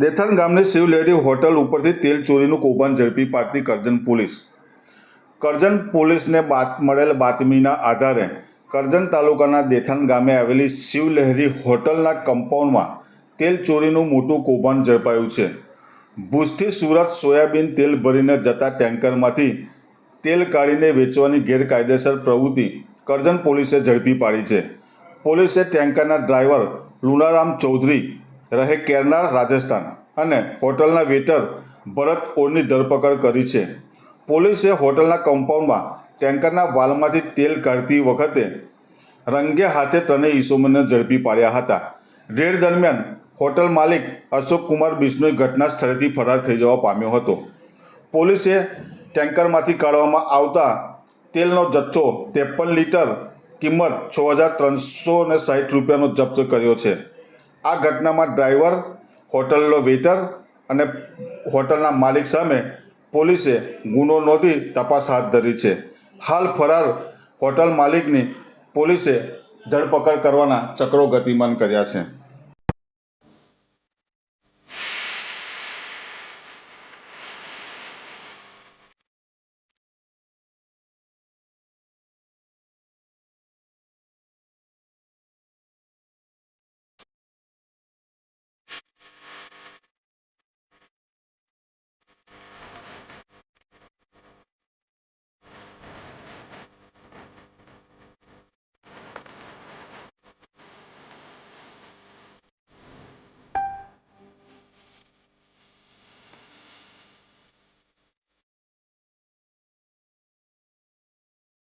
દેથાણ ગામની શિવલહેરી હોટલ ઉપરથી તેલ ચોરીનું કૌભાંડ ઝડપી પાડતી કરજણ પોલીસ. કરજણ પોલીસને બાત મળેલ બાતમીના આધારે કરજણ તાલુકાના દેથાણ ગામે આવેલી શિવલહેરી હોટલના કમ્પાઉન્ડમાં તેલ ચોરીનું મોટું કૌભાંડ ઝડપાયું છે. ભુજથી સુરત સોયાબીન તેલ ભરીને જતા ટેન્કરમાંથી તેલ કાઢીને વેચવાની ગેરકાયદેસર પ્રવૃત્તિ કરજણ પોલીસે ઝડપી પાડી છે. પોલીસે ટેન્કરના ડ્રાઈવર લુનારામ ચૌધરી રહે કેરનાર રાજસ્થાન અને હોટલના વેટર ભરત ઓરની ધરપકડ કરી છે. પોલીસે હોટલના કમ્પાઉન્ડમાં ટેન્કરના વાલમાંથી તેલ કાઢતી વખતે રંગે હાથે ત્રણેય ઈસમોને ઝડપી પાડ્યા હતા. રેડ દરમિયાન હોટલ માલિક અશોક કુમાર બિશ્નોઈ ઘટના સ્થળેથી ફરાર થઈ જવા પામ્યો હતો. પોલીસે ટેન્કરમાંથી કાઢવામાં આવતા તેલનો જથ્થો ત્રેપન લીટર કિંમત છ હજાર ત્રણસો ને સાઠ રૂપિયાનો જપ્ત કર્યો છે. આ ઘટનામાં ડ્રાઈવર, હોટલનો વેટર અને હોટલના માલિક સામે પોલીસે ગુનો નોંધી તપાસ હાથ ધરી છે. હાલ ફરાર હોટલ માલિકની પોલીસે ધરપકડ કરવાના ચક્રો ગતિમાન કર્યા છે.